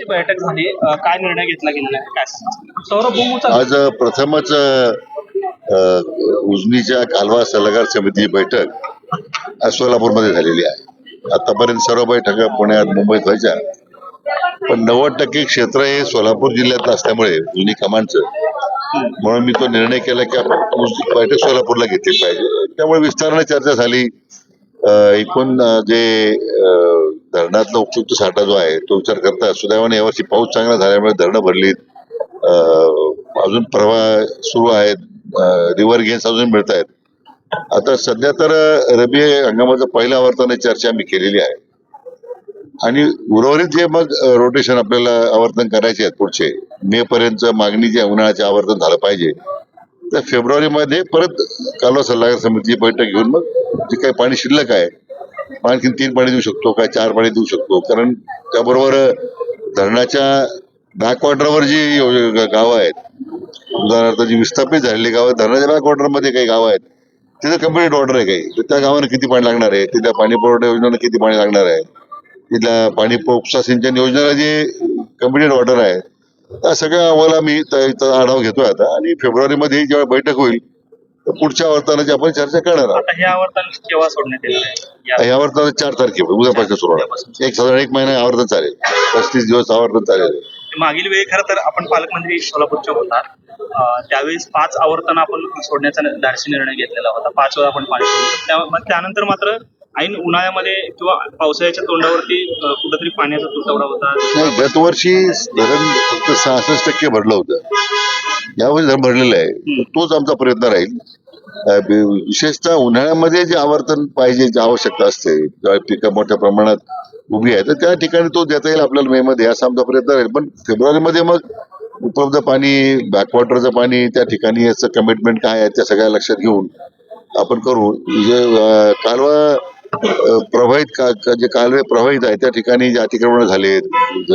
ची बैठक झाली काय निर्णय घेतला गेलेला आहे? काय सौरभ आज प्रथमच उजनीच्या कालवा सल्लागार समितीची बैठक आज सोलापूरमध्ये झालेली आहे. आतापर्यंत सर्व बैठका पुण्यात मुंबईत व्हायच्या. पण नव्वद टक्के क्षेत्र हे सोलापूर जिल्ह्यात असल्यामुळे जुनी कमांडचं म्हणून मी तो निर्णय केला की आपण बैठक सोलापूरला घेतली पाहिजे. त्यामुळे विस्ताराने चर्चा झाली. एकूण जे धरणातला उपयुक्त साठा जो आहे तो विचार करता सुदैवाने यावर्षी पाऊस चांगला झाल्यामुळे धरणं भरलीत. अजून प्रवाह सुरू आहेत. रिव्हर गेन्स अजून मिळत आहेत. आता सध्या तर रबी हंगामाचं पहिलं आवर्तन चर्चा मी केलेली आहे. आणि उर्वरित जे मग रोटेशन आपल्याला आवर्तन करायचे आहेत पुढचे मे पर्यंत मागणी जे उन्हाळ्याचे आवर्तन झालं पाहिजे तर फेब्रुवारीमध्ये परत कालवा सल्लागार समितीची बैठक घेऊन मग जे काही पाणी शिल्लक आहे आणखी तीन पाणी देऊ शकतो काय चार पाणी देऊ शकतो. कारण त्याबरोबर धरणाच्या बॅकवॉटरवर जी गावं आहेत उदाहरणार्थ जी विस्थापित झालेली गावं धरणाच्या बॅकवॉटरमध्ये काही गावं आहेत तिथे कंप्लीट वॉटर आहे काही. तर त्या गावांना किती पाणी लागणार आहे? तिथल्या पाणी पुरवठा योजनेला किती पाणी लागणार आहे? तिथल्या पाणी उपसा सिंचन योजनेला जे कंप्लीट वॉटर आहे त्या सगळ्या अहवाला मी आढावा घेतोय आता. आणि फेब्रुवारी मध्ये जेव्हा बैठक होईल तर पुढच्या आवर्तनाची आपण चर्चा करणार आहोत. आवर्तन चार तारखेवर उद्यापासून सुरू होणार. एक साधारण एक महिना आवर्तन चालेल. पस्तीस दिवस आवर्तन चालेल. मागील वेळी खरं तर आपण पालकमंत्री सोलापूरच्या होता. त्यावेळेस पाच आवर्तन आपण सोडण्याचा धाडसी निर्णय घेतलेला होता. पाच वेळा आपण पाणी सोडलं. त्यानंतर मात्र ऐन उन्हाळ्यामध्ये किंवा पावसाळ्याच्या तोंडावरती कुठंतरी पाण्याचा तुटवडा होता. गतवर्षी धरण फक्त सहासष्ट टक्के भरलं होतं. धरण भरलेलं आहे. तोच आमचा प्रयत्न राहील. विशेषतः उन्हाळ्यामध्ये जे आवर्तन पाहिजे जी आवश्यकता असते जेव्हा पिकं मोठ्या प्रमाणात उभी आहे तर त्या ठिकाणी तो देता येईल आपल्याला मे मध्ये असा आमचा प्रयत्न राहील पण फेब्रुवारीमध्ये मग उपलब्ध पाणी बॅकवॉटरचं पाणी त्या ठिकाणी याचं कमिटमेंट काय आहे त्या सगळ्या लक्षात घेऊन आपण करू. जे कालवा प्रवाहित का जे कालवे प्रवाहित आहे त्या ठिकाणी जे अतिक्रमण झालेत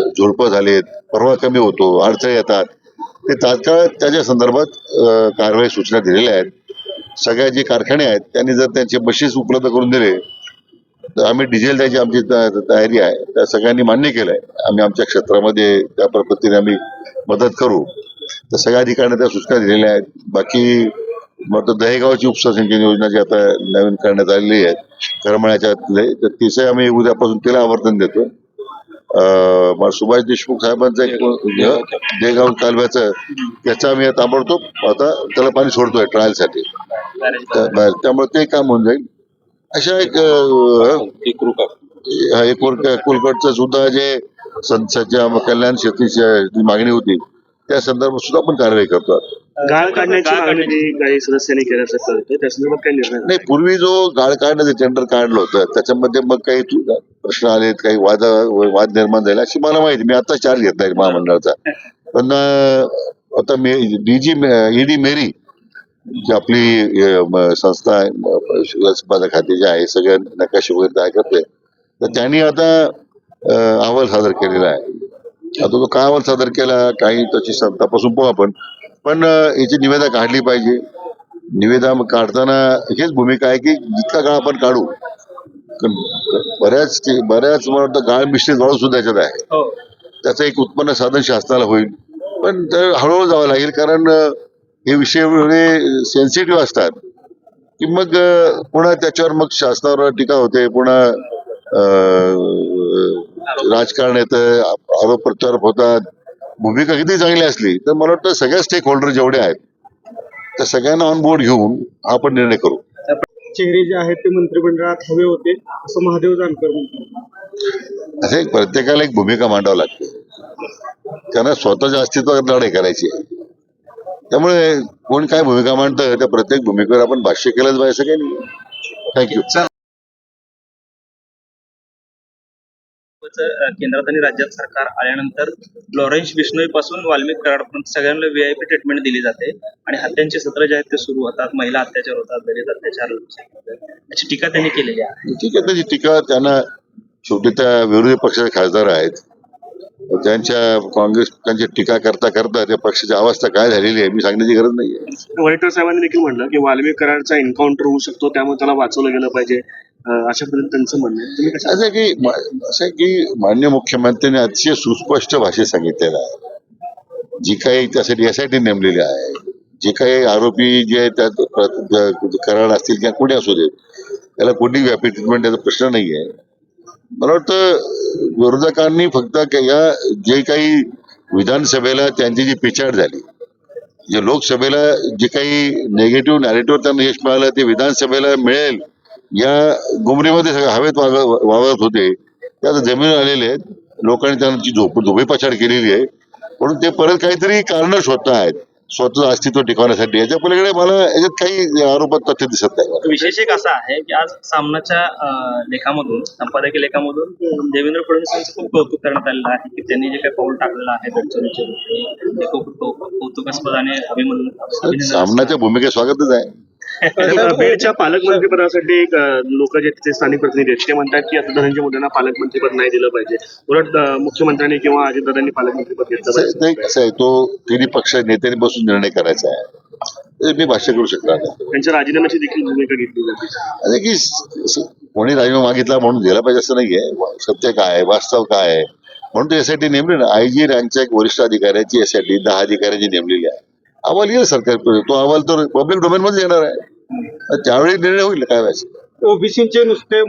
झुडपं झालेत प्रवाह कमी होतो अडथळे येतात ते तात्काळ त्याच्या संदर्भात कारवाई सूचना दिलेल्या आहेत. सगळ्या जे कारखाने आहेत त्यांनी जर त्यांचे बसेस उपलब्ध करून दिले तर आम्ही डिझेल द्यायची आमची तयारी आहे. त्या सगळ्यांनी मान्य केलंय. आम्ही आमच्या क्षेत्रामध्ये त्या पद्धतीने आम्ही मदत करू. तर सगळ्या अधिकाऱ्यांना त्या सूचना दिलेल्या आहेत. बाकी मग दहेगावची उपसा सिंचन योजना जी आता नवीन करण्यात आलेली आहे करमळ्याच्या तर तिचे आम्ही उद्यापासून तिला आवर्तन देतो. सुभाष देशमुख साहेबांचं एक देगाव कालव्याचं त्याचं आम्ही ताबडतोब आता त्याला पाणी सोडतोय ट्रायलसाठी बाहेर. त्यामुळे ते काम होऊन जाईल अशा एक हा, एक कोलकटचं सुद्धा जे संस्थाच्या कल्याण शेतीची जी मागणी होती त्या संदर्भात सुद्धा आपण कारवाई करतो. गाळ काढण्याची गाळ मागणी जी काही सदस्यांनी त्या संदर्भात काय निर्णय? नाही पूर्वी जो गाळ काढण्याचं टेंडर काढलं होतं त्याच्यामध्ये मग काही तु- प्रश्न आलेत काही वाद वाद निर्माण झाले अशी मला माहिती मी आता चार्ज घेतलाय महामंडळाचा पण आता मे डीजी ईडी मेरी जी आपली संस्था आहे खाते जे आहे सगळ्या नकाशे वगैरे तयार करते. तर त्यांनी आता अहवाल सादर केलेला आहे. आता तो काय अहवाल सादर केला काही त्याची तपासून पाहू आपण. पण याची निवेदा काढली पाहिजे. निवेदा काढताना हेच भूमिका आहे की जितका गाळ आपण काढू बऱ्याच बऱ्याच मला वाटतं गाळ मिश्रित वाळू सुद्धा याच्यात आहे. हो. त्याचं एक उत्पन्न साधन शासनाला होईल. पण तर हळूहळू जावं लागेल कारण हे विषय एवढे सेन्सिटिव्ह असतात की मग पुन्हा त्याच्यावर मग शासनावर टीका होते पुन्हा राजकारण येतं आरोप प्रत्यारोप होतात. भूमिका किती चांगली असली तर मला वाटतं सगळ्या स्टेक होल्डर जेवढे आहेत त्या सगळ्यांना ऑन बोर्ड घेऊन आपण निर्णय करू. चेहरे जे आहेत ते मंत्रिमंडळात हवे होते असं महादेव जानकर म्हणतात. असे प्रत्येकाला एक भूमिका मांडावं लागते. त्यांना स्वतःच्या अस्तित्वावर लढाई करायची आहे. त्यामुळे कोण काय भूमिका मांडतं त्या प्रत्येक भूमिकेवर आपण भाष्य केलंच पाहिजे असं काही नाही. थँक्यू केंद्रात आणि राज्यात सरकार आल्यानंतर लॉरेन्स बिश्नोई पासून वाल्मिक कराडपर्यंत सगळ्यांना व्हीआयपी ट्रीटमेंट दिली जाते आणि हत्यांची सत्र जे आहेत ते सुरू होतात महिला अत्याचार होतात दलित अत्याचार. याची टीका त्यांनी केलेली आहे. ठीक आहे त्याची टीका त्यांना शेवटी त्या विरोधी पक्षाचे खासदार आहेत. त्यांच्या काँग्रेस त्यांची टीका करता करता त्या पक्षाची अवस्था काय झालेली आहे मी सांगण्याची गरज नाही वडेट्टर साहेबांनी देखील म्हटलं की वाल्मिक कराडचा एन्काउंटर होऊ शकतो त्यामुळे त्याला वाचवलं गेलं पाहिजे. अशा पद्धतीने त्यांचं म्हणणं असं आहे की असं की माननीय मुख्यमंत्र्यांनी अतिशय सुस्पष्ट भाषेत सांगितलेलं आहे. जी काही त्यासाठी एसआयटी नेमलेली आहे जे काही आरोपी जे आहेत त्यात कराड असतील किंवा कोणी असू देत त्याला कोणी व्यापी ट्रीटमेंट त्याचा प्रश्न नाही आहे मला वाटतं विरोधकांनी फक्त या जे काही विधानसभेला त्यांची जी पिछाड झाली जे लोकसभेला जे काही नेगेटिव्ह नॅरेटिव्ह त्यांना यश मिळालं ते विधानसभेला मिळेल या गुमरीमध्ये सगळं हवेत वाग वावरत होते ते आता जमीन आलेले आहेत लोकांनी त्यांची झोप झोपेपाछाड केलेली आहे म्हणून ते परत काहीतरी कारण शोधत आहेत स्वतःचं अस्तित्व टिकवण्यासाठी. याच्या पलीकडे मला याच्यात काही आरोपात तथ्य दिसत नाही. विशेष एक असा आहे की आज सामनाच्या लेखामधून संपादकीय लेखामधून देवेंद्र फडणवीस यांचं खूप कौतुक करण्यात आलेलं आहे की त्यांनी जे काही पाऊल टाकलेलं आहे ते खूप कौतुकास्पद आणि अभिमन अभिनंदन सामनाच्या भूमिकेत स्वागतच आहे. बीडच्या पालकमंत्रीपदासाठी लोक जे तिथे स्थानिक प्रतिनिधी आहेत ते म्हणतात की आता धनंजय मुंडेंना पालकमंत्रीपद नाही दिलं पाहिजे. उलट मुख्यमंत्र्यांनी किंवा अजितदादांनी पालकमंत्रीपद घेतलं कसं आहे, पाहिजे. ते कसं आहे तो तिन्ही पक्ष नेत्यांनी बसून निर्णय करायचा आहे. ते मी भाष्य करू शकणार नाही. त्यांच्या राजीनाम्याची देखील भूमिका घेतली जाते. की कोणी राजीनामा मागितला म्हणून दिला पाहिजे असं नाहीये. सत्य काय आहे? वास्तव काय आहे? म्हणून ते एसआयटी नेमली ना आयजी रँकच्या एक वरिष्ठ अधिकाऱ्याची एसआयटी दहा अधिकाऱ्यांची नेमलेली आहे. अहवाल येईल सरकार तो अहवाल तर पब्लिक डोमेन मध्ये येणार आहे. त्यावेळी निर्णय होईल काय व्हायचं? ओबीसीचे नुसते